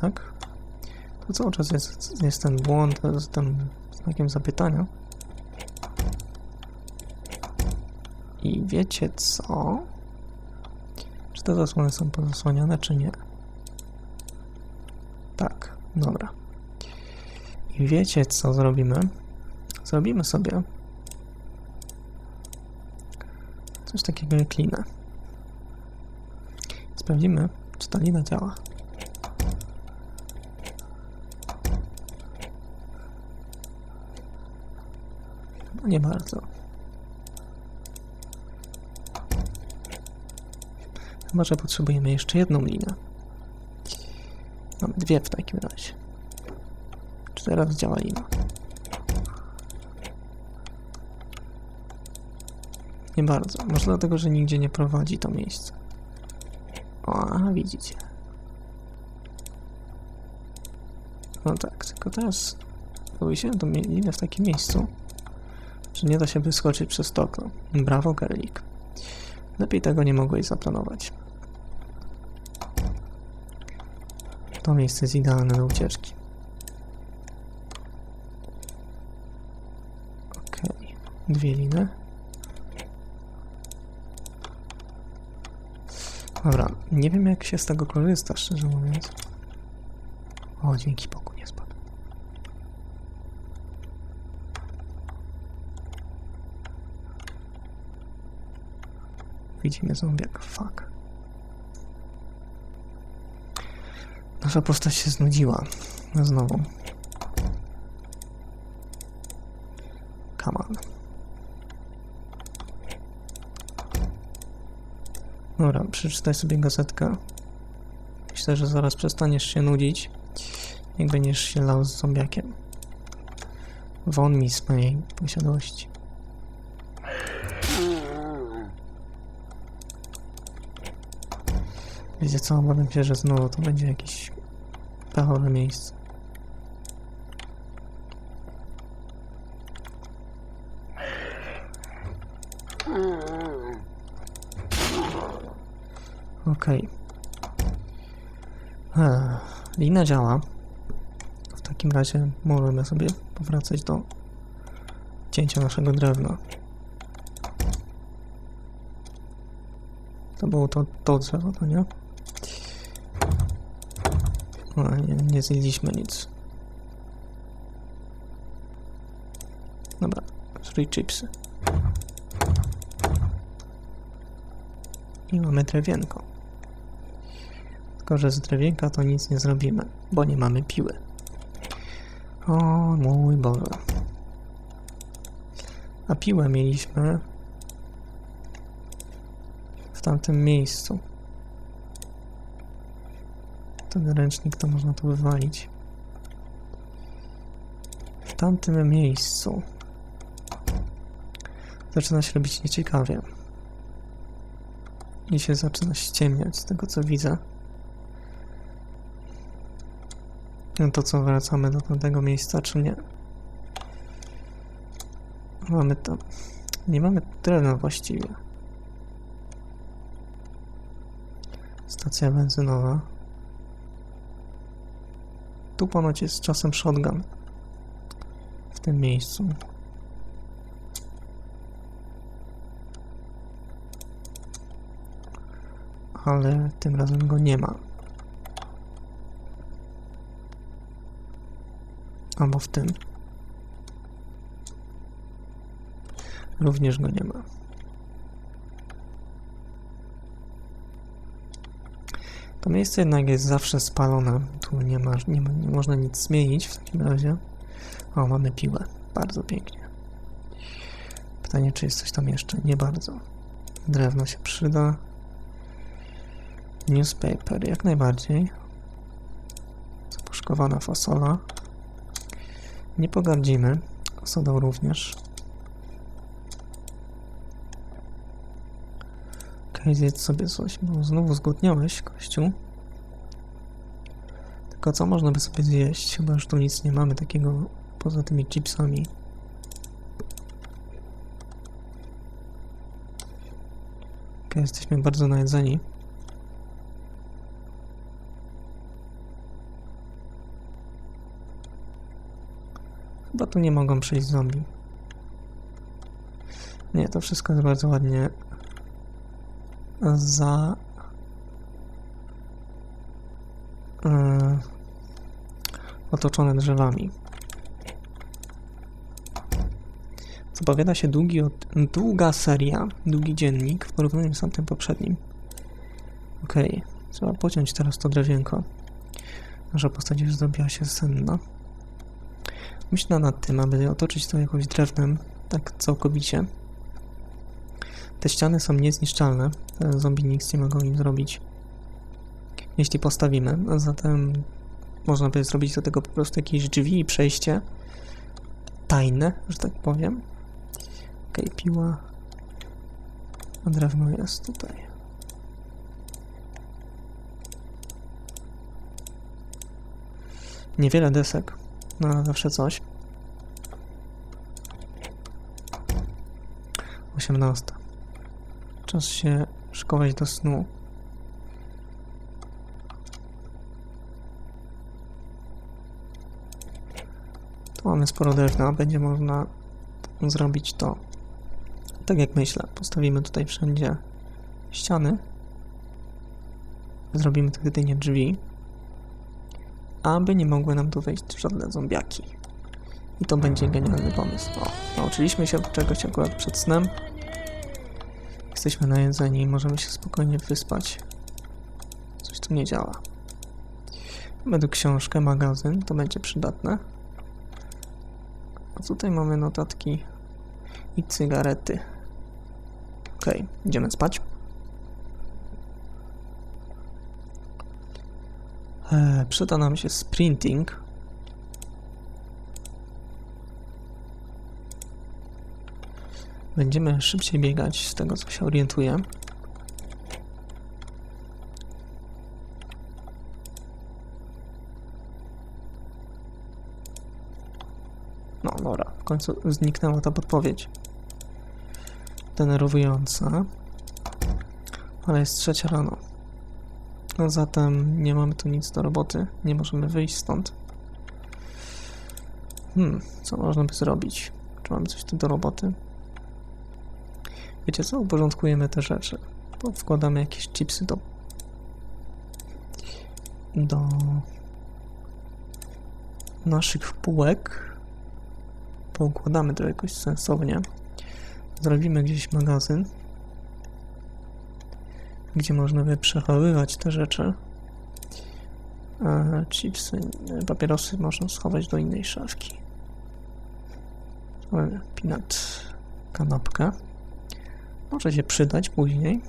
tak? To cały czas jest, jest ten błąd z tym znakiem zapytania. I wiecie co? Czy te zasłony są pozasłaniane, czy nie? Tak, dobra. I wiecie co zrobimy? Zrobimy sobie coś takiego jak linę. Sprawdzimy, czy ta lina działa. Nie bardzo. Chyba, że potrzebujemy jeszcze jedną linę. Mamy dwie w takim razie. Czy teraz działa lina? Nie bardzo. Może dlatego, że nigdzie nie prowadzi to miejsce. O, widzicie. No tak, tylko teraz powiesiłem tą linę w takim miejscu, nie da się wyskoczyć przez to okno. Brawo, Gerlik. Lepiej tego nie mogłeś zaplanować. To miejsce jest idealne do ucieczki. Okej, dwie liny. Dobra, nie wiem jak się z tego korzysta, szczerze mówiąc. O, dzięki Widzimy zombiak, fuck. Nasza postać się znudziła. No Znowu. Come on. Dobra, przeczytaj sobie gazetkę. Myślę, że zaraz przestaniesz się nudzić, jak będziesz się lał z zombiakiem. Won mi z mojej posiadłości. Wiecie co, obawiam się, że znowu to będzie jakieś pechowe miejsce. Okej. Okay. Lina działa. W takim razie możemy sobie powracać do cięcia naszego drewna. To było to, to drzewo, to nie? No, nie, nie zjedliśmy nic. Dobra, free chipsy. I mamy drewienko. Tylko, że z drewienka to nic nie zrobimy, bo nie mamy piły. O mój Boże. A piłę mieliśmy w tamtym miejscu. Ten ręcznik to można tu wywalić. W tamtym miejscu. Zaczyna się robić nieciekawie. I się zaczyna ściemniać z tego co widzę. No to co, wracamy do tamtego miejsca, czy nie? Mamy tam... Nie mamy drewna właściwie. Stacja benzynowa. Tu ponoć jest czasem shotgun. W tym miejscu. Ale tym razem go nie ma. Albo w tym. Również go nie ma. To miejsce jednak jest zawsze spalone. Tu nie, ma, nie, ma, nie można nic zmienić w takim razie. O, mamy piłę. Bardzo pięknie. Pytanie, czy jest coś tam jeszcze? Nie bardzo. Drewno się przyda. Newspaper, jak najbardziej. Zapuszkowana fasola. Nie pogardzimy. Sodą również. Czekaj, zjedz sobie coś, bo znowu zgodniałeś, kościół. Tylko co można by sobie zjeść? Chyba już tu nic nie mamy takiego poza tymi chipsami. Ok, jesteśmy bardzo najedzeni. Chyba tu nie mogą przyjść zombie. Nie, to wszystko jest bardzo ładnie za... Yy, otoczone drzewami. Zapowiada się długi od, długa seria, długi dziennik w porównaniu z tamtym poprzednim. Okej, trzeba pociąć teraz to drewienko. Nasza postać już zrobiła się senna. Myślę nad tym, aby otoczyć to jakoś drewnem, tak całkowicie. Te ściany są niezniszczalne, te zombie nic nie mogą im zrobić. Jeśli postawimy, zatem można by zrobić do tego po prostu jakieś drzwi i przejście tajne, że tak powiem. Okej, piła. A drewno jest tutaj. Niewiele desek, no ale zawsze coś. 18. Czas się szykować do snu. Tu mamy sporo drewna, będzie można zrobić to tak jak myślę. Postawimy tutaj wszędzie ściany. Zrobimy tu jedynie drzwi, aby nie mogły nam tu wejść żadne zombiaki. I to będzie genialny pomysł. O, nauczyliśmy się czegoś akurat przed snem. Jesteśmy najedzeni i możemy się spokojnie wyspać. Coś tu nie działa. Tu książkę, magazyn, to będzie przydatne. A tutaj mamy notatki i cygarety. Okej, idziemy spać. Eee, przyda nam się sprinting. Będziemy szybciej biegać z tego, co się orientuję. No, dobra, w końcu zniknęła ta podpowiedź. Denerwująca. Ale jest trzecia rano. No zatem nie mamy tu nic do roboty. Nie możemy wyjść stąd. Hmm, co można by zrobić? Czy mamy coś tu do roboty? Wiecie co? Uporządkujemy te rzeczy. Wkładamy jakieś chipsy do... do... naszych półek. Poukładamy to jakoś sensownie. Zrobimy gdzieś magazyn, gdzie można by przechowywać te rzeczy. A chipsy, papierosy można schować do innej szafki. Pinat kanapkę. Może się przydać później.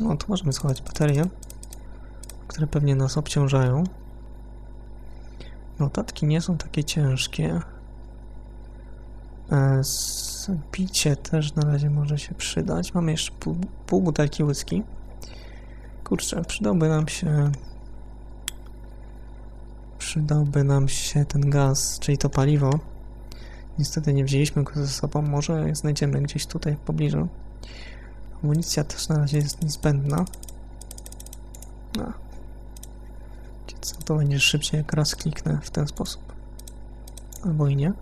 No, tu możemy schować baterie, które pewnie nas obciążają. Notatki nie są takie ciężkie. E, Picie też na razie może się przydać. Mamy jeszcze pół, pół butelki whisky. Kurczę, przydałby nam się... Przydałby nam się ten gaz, czyli to paliwo. Niestety nie wzięliśmy go ze sobą. Może znajdziemy gdzieś tutaj w pobliżu. Amunicja też na razie jest niezbędna. No. Co to będzie szybciej, jak raz kliknę w ten sposób. Albo i nie.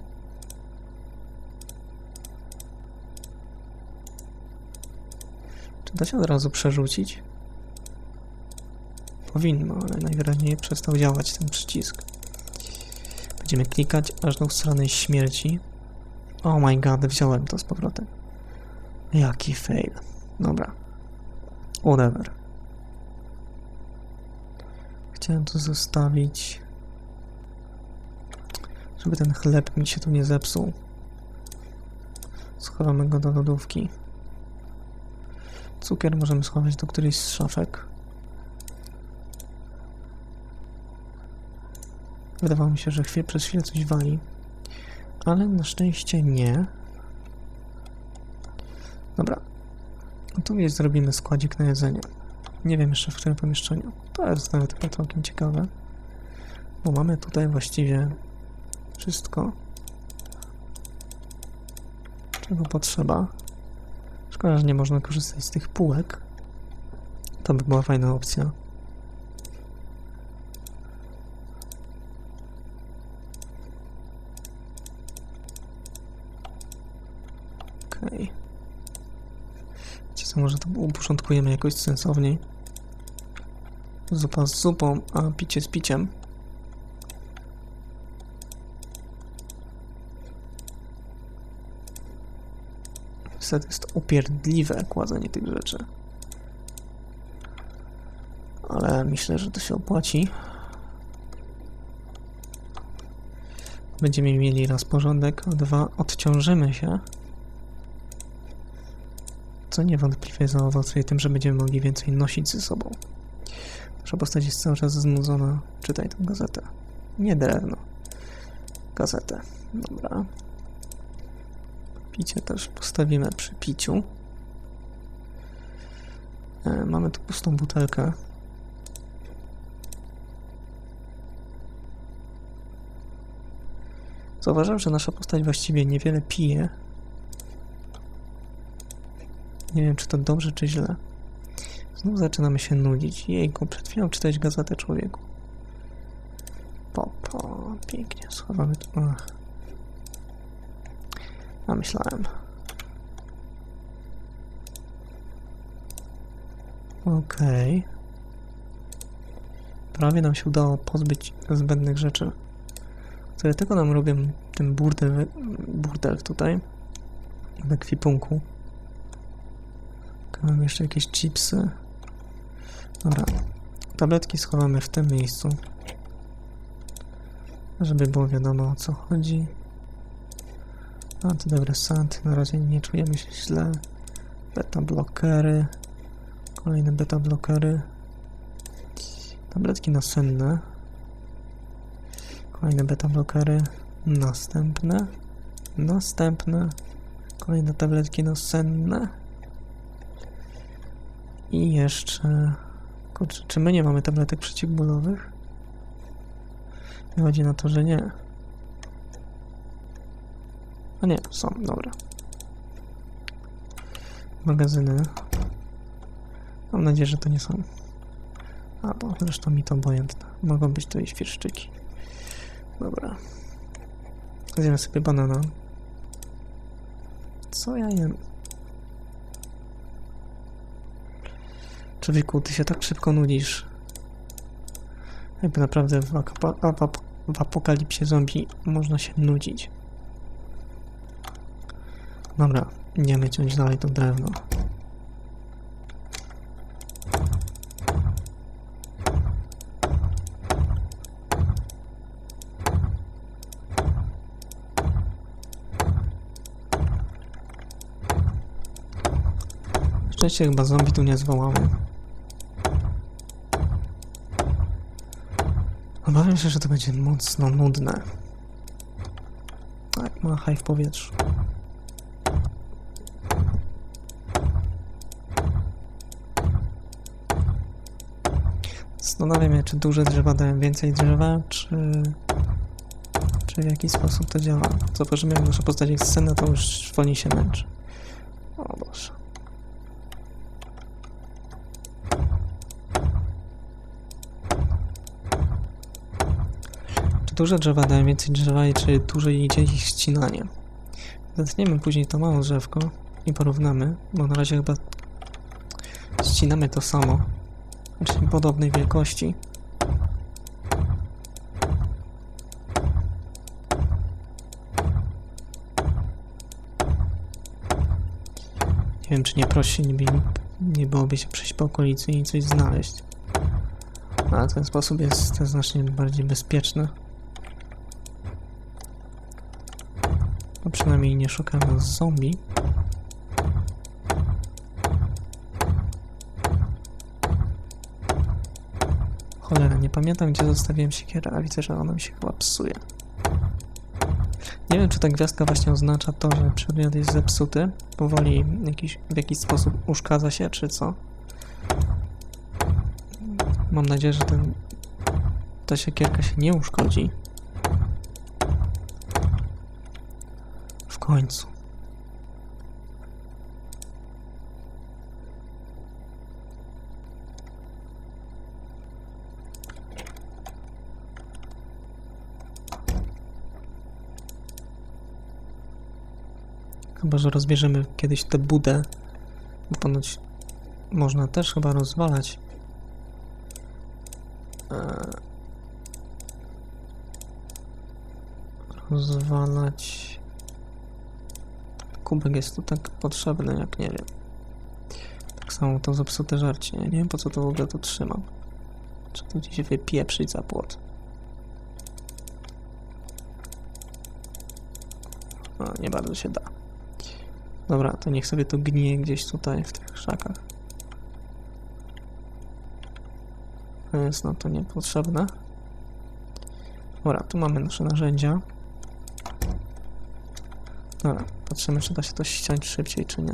Czy da się od razu przerzucić? Powinno, ale najwyraźniej przestał działać ten przycisk. Będziemy klikać aż do strony śmierci. Oh my god, wziąłem to z powrotem. Jaki fail. Dobra. Whatever. Chciałem to zostawić, żeby ten chleb mi się tu nie zepsuł. Schowamy go do lodówki. Cukier możemy schować do którejś z szafek. Wydawało mi się, że chwilę, przez chwilę coś wali, ale na szczęście nie. Dobra. Tu jest zrobimy składzik na jedzenie. Nie wiem jeszcze w którym pomieszczeniu. To jest nawet całkiem ciekawe. Bo mamy tutaj właściwie wszystko, czego potrzeba. Szkoda, że nie można korzystać z tych półek. To by była fajna opcja. Okej. Co, może to uporządkujemy jakoś sensowniej. Zupa z zupą, a picie z piciem. Niestety jest upierdliwe kładzenie tych rzeczy. Ale myślę, że to się opłaci. Będziemy mieli raz porządek, a dwa odciążymy się. Co niewątpliwie zaowocuje tym, że będziemy mogli więcej nosić ze sobą. Nasza postać jest cały czas znudzona. Czytaj tę gazetę. Nie drewno. Gazetę. Dobra. Picie też postawimy przy piciu. E, mamy tu pustą butelkę. Zauważyłem, że nasza postać właściwie niewiele pije. Nie wiem, czy to dobrze, czy źle. Znów zaczynamy się nudzić. Jejku, przed chwilą czytać gazetę człowieku. Po, po, pięknie, schowamy tu. Ach. A myślałem. Okej. Prawie nam się udało pozbyć zbędnych rzeczy, które tylko nam robią ten burdel, burdel tutaj w ekwipunku. Tu Mam jeszcze jakieś chipsy. Dobra. Tabletki schowamy w tym miejscu. Żeby było wiadomo o co chodzi. Antydepresanty, na razie nie czujemy się źle. Beta blokery. Kolejne beta blokery. Tabletki nasenne. Kolejne beta blokery. Następne. Następne. Kolejne tabletki nasenne. I jeszcze... Kurczę, czy my nie mamy tabletek przeciwbólowych? Wychodzi na to, że nie. A nie, są, dobra. Magazyny. Mam nadzieję, że to nie są. A, bo zresztą mi to obojętne. Mogą być to i świerszczyki. Dobra. Zjemy sobie banana. Co ja jem? Człowieku, ty się tak szybko nudzisz. Jakby naprawdę w, apap- w apokalipsie zombie można się nudzić. Dobra, idziemy ciąć dalej to drewno. Szczęście chyba zombie tu nie zwołamy. Się, że to będzie mocno nudne. Tak, machaj w powietrzu. Zastanawiam się, czy duże drzewa dają więcej drzewa, czy... Czy w jaki sposób to działa. Zobaczymy, jak nasza postać jest scena, to już wolniej się męczy. O Boże. Duże drzewa dają więcej drzewa i czy dłużej idzie ich ścinanie? Zetniemy później to małe drzewko i porównamy, bo na razie chyba ścinamy to samo. Znaczy podobnej wielkości. Nie wiem, czy nie prościej nie, nie byłoby się przejść po okolicy i coś znaleźć. A ten sposób jest znacznie bardziej bezpieczny. Przynajmniej nie szukamy zombie. Cholera, nie pamiętam gdzie zostawiłem siekierę, a widzę, że ona mi się chyba psuje. Nie wiem, czy ta gwiazdka właśnie oznacza to, że przedmiot jest zepsuty, powoli jakiś, w jakiś sposób uszkadza się, czy co. Mam nadzieję, że ten, ta siekierka się nie uszkodzi. Końcu. Chyba, że rozbierzemy kiedyś tę budę. Bo ponoć można też chyba rozwalać. Eee, rozwalać. Kubek jest tu tak potrzebny, jak nie wiem. Tak samo to zepsute żarcie. Nie wiem po co to w ogóle tu trzymam. Czy to gdzieś wypieprzyć za płot? No, nie bardzo się da. Dobra, to niech sobie to gnije gdzieś tutaj w tych krzakach. To jest no to niepotrzebne. Dobra, tu mamy nasze narzędzia. Dobra, patrzymy czy da się to ściąć szybciej, czy nie.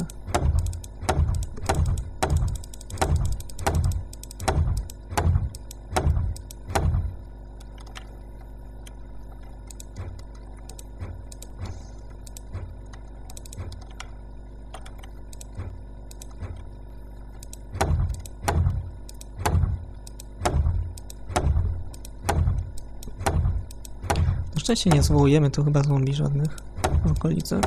Szczęście nie zwołujemy tu chyba zombie żadnych w okolicy.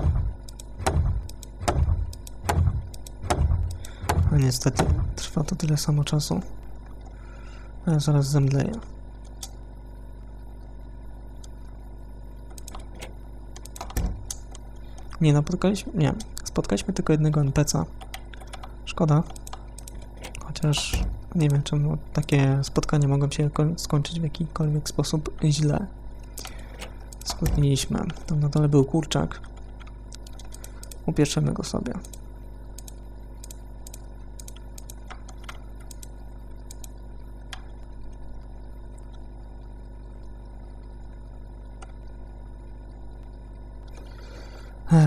Niestety trwa to tyle samo czasu. A ja zaraz zemdleję. Nie napotkaliśmy, nie, spotkaliśmy tylko jednego NPC'a. Szkoda. Chociaż nie wiem czemu takie spotkania mogą się ko- skończyć w jakikolwiek sposób źle. Skłodniliśmy. Tam na dole był kurczak. Upieszemy go sobie.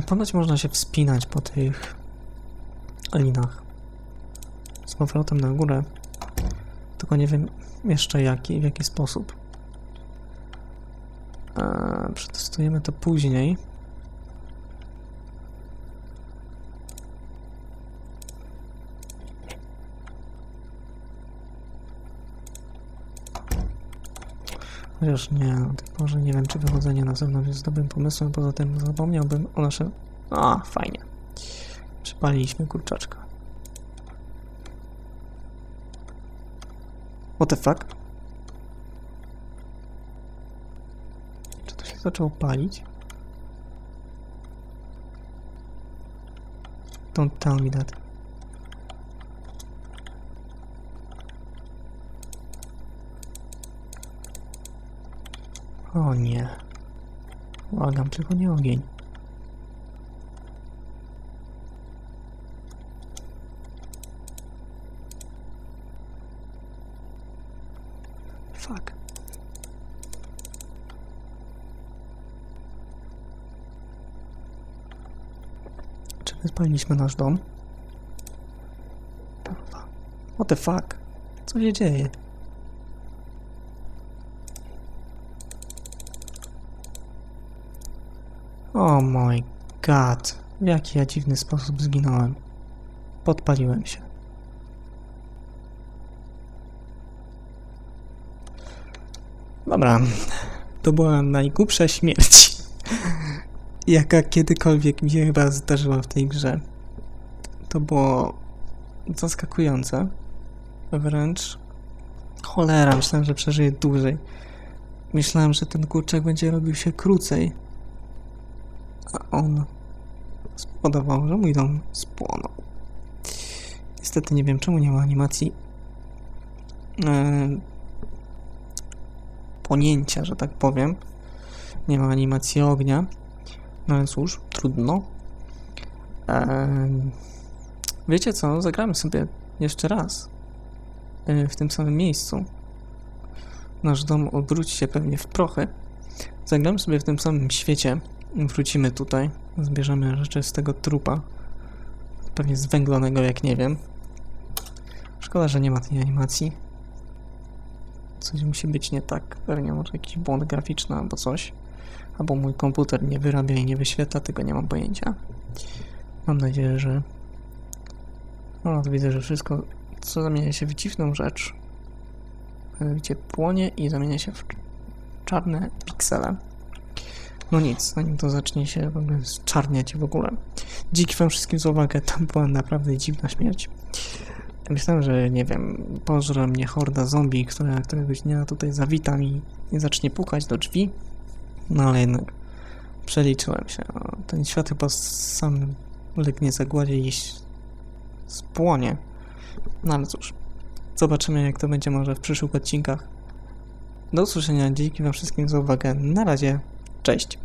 Ponoć można się wspinać po tych linach. Z powrotem na górę. Tylko nie wiem jeszcze jaki, w jaki sposób. Eee, przetestujemy to później. Chociaż nie, do tej porze nie wiem, czy wychodzenie na zewnątrz jest dobrym pomysłem. Poza tym zapomniałbym o naszym. A, fajnie. Przypaliliśmy kurczaczka. What the fuck? Czy to się zaczęło palić? Don't tell me that. O nie. Błagam, tylko nie ogień. Fuck. Czy my spaliliśmy nasz dom? What the fuck? Co się dzieje? Oh my god. W jaki ja dziwny sposób zginąłem. Podpaliłem się. Dobra. To była najgłupsza śmierć, jaka kiedykolwiek mi się chyba zdarzyła w tej grze. To było zaskakujące. Wręcz. Cholera, myślałem, że przeżyję dłużej. Myślałem, że ten kurczak będzie robił się krócej. A on spowodował, że mój dom spłonął. Niestety nie wiem, czemu nie ma animacji e, płonięcia, że tak powiem. Nie ma animacji ognia. No ale cóż, trudno. Em, wiecie co? Zagramy sobie jeszcze raz. e, W tym samym miejscu. Nasz dom obróci się pewnie w prochy. Zagramy sobie w tym samym świecie. Wrócimy tutaj. Zbierzemy rzeczy z tego trupa. Pewnie zwęglonego, jak nie wiem. Szkoda, że nie ma tej animacji. Coś musi być nie tak. Pewnie może jakiś błąd graficzny albo coś. Albo mój komputer nie wyrabia i nie wyświetla, tego nie mam pojęcia. Mam nadzieję, że. No, to widzę, że wszystko, co zamienia się w dziwną rzecz, mianowicie płonie i zamienia się w czarne piksele. No nic, zanim to zacznie się w ogóle czarniać w ogóle. Dzięki wam wszystkim za uwagę, to była naprawdę dziwna śmierć. Myślałem, że nie wiem, pożre mnie horda zombie, która któregoś dnia tutaj zawita i zacznie pukać do drzwi. No ale jednak przeliczyłem się. Ten świat chyba sam legnie za gładzie i spłonie. No ale cóż, zobaczymy jak to będzie może w przyszłych odcinkach. Do usłyszenia, dzięki wam wszystkim za uwagę. Na razie, cześć.